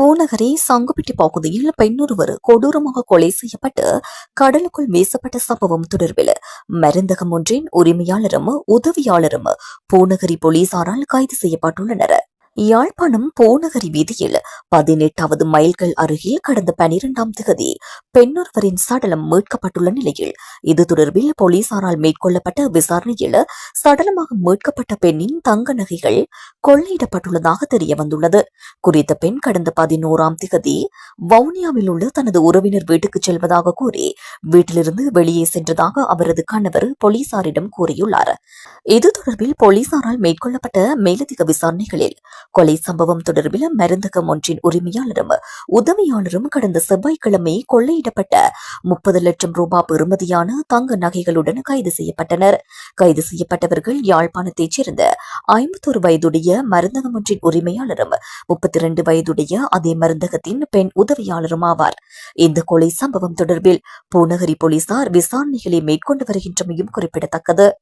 பூநகரி சங்குபிட்டி பகுதியில் பெண்ணொருவர் கொடூரமாக கொலை செய்யப்பட்டு கடலுக்குள் வீசப்பட்ட சம்பவம் தொடர்பில் மருந்தகம் ஒன்றின் உரிமையாளரும் உதவியாளரும் பூநகரி போலீசாரால் கைது செய்யப்பட்டுள்ளனர். யாழ்ப்பாணம் பூநகரி வீதியில் பதினெட்டாவது மைல்கள் அருகில் கடந்த பனிரெண்டாம் திகதி பெண்ணொருவரின் சடலம் மீட்கப்பட்டுள்ள நிலையில் இது தொடர்பில் போலீசாரால் மேற்கொள்ளப்பட்ட விசாரணையில் சடலமாக மீட்கப்பட்ட பெண்ணின் தங்க நகைகள் கொள்ளையிடப்பட்டுள்ளதாக தெரிய வந்துள்ளது குறித்த பெண் கடந்த பதினோராம் திகதி வவுனியாவில் உள்ள தனது உறவினர் வீட்டுக்கு செல்வதாக கூறி வீட்டிலிருந்து வெளியே சென்றதாக அவரது கணவர் போலீசாரிடம் கூறியுள்ளார். இது தொடர்பில் போலீசாரால் மேற்கொள்ளப்பட்ட மேலதிக விசாரணைகளில் கொலை சம்பவம் தொடர்பில் மருந்தகம் ஒன்றின் உரிமையாளரும் உதவியாளரும் கடந்த செவ்வாய்க்கிழமை கொள்ளையிடப்பட்ட முப்பது லட்சம் ரூபாய் பெறுமதியான தங்க நகைகளுடன் கைது செய்யப்பட்டனர். கைது செய்யப்பட்டவர்கள் யாழ்ப்பாணத்தைச் சேர்ந்த ஐம்பத்தோரு வயதுடைய மருந்தகம் ஒன்றின் உரிமையாளரும் முப்பத்தி இரண்டு வயதுடைய அதே மருந்தகத்தின் பெண் உதவியாளரும் ஆவார். இந்த கொலை சம்பவம் தொடர்பில் பூநகரி போலீசார் விசாரணைகளை மேற்கொண்டு வருகின்றமையும் குறிப்பிடத்தக்கது.